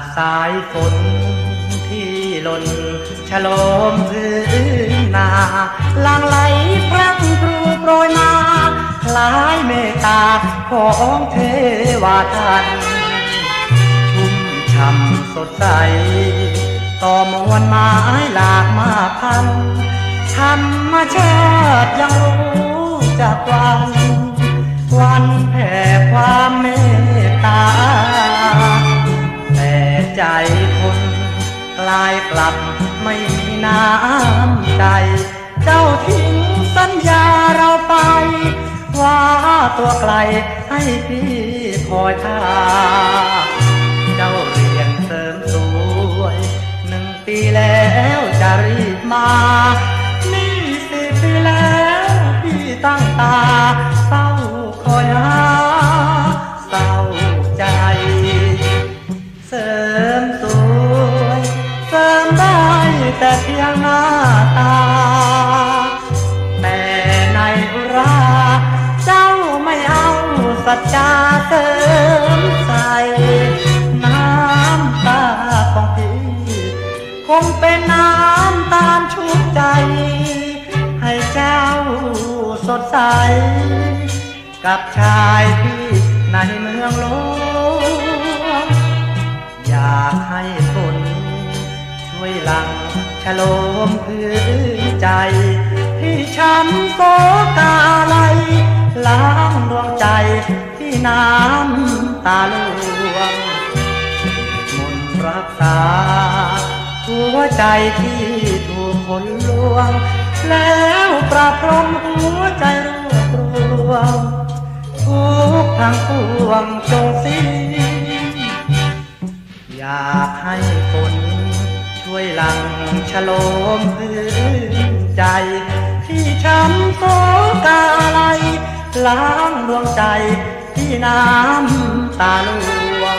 ดสายฝนที่หล่นฉโลมพื้นนาลังไหลพรั่งพรูโปรยมา คล้ายเมตตาของเทวาทันชุ่มช่ำสดใส ต่อมวลไม้หลากมาพันธรรมชาติยังรู้จักวันวัน กลับไม่มีน้ำใจ เจ้าทิ้งสัญญาเราไป ว่าตัวไกลให้พี่คอยท่าเจ้าเรียนเสริมสวยหนึ่งปีแล้วจะรีบมา นี่สิบปีแล้วพี่ตั้งตาเฝ้าคอยหา แต่เพียงหน้าตา แต่ในอุราเจ้าไม่เอาสัจจาเสริมใส่น้ำตาของพี่ คงเป็นน้ำตาลชุบใจ ให้เจ้าสดใส กับชายที่ในเมืองหลว ฉโลมพื้นใจที่ช้ำโศกาไหลล้างดวงใจที่น้ำตาลวงมนรักษาหัวใจที่ถูกคนลวง แล้วประพรมหัวใจรวบรวมทุกทางปวงจงสิ้นอยากให้คน ช่วยหลังฉลมพื้นใจ ที่ช้ำโศกาไหลล้างดวงใจที่น้ำตาลวง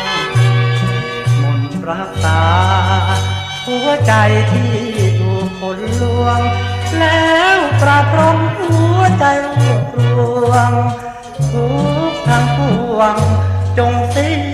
มนต์รักษา หัวใจที่ถูกคนลวง แล้วประพรมหัวใจรวบรวมทุกทางปวงจงสิ้น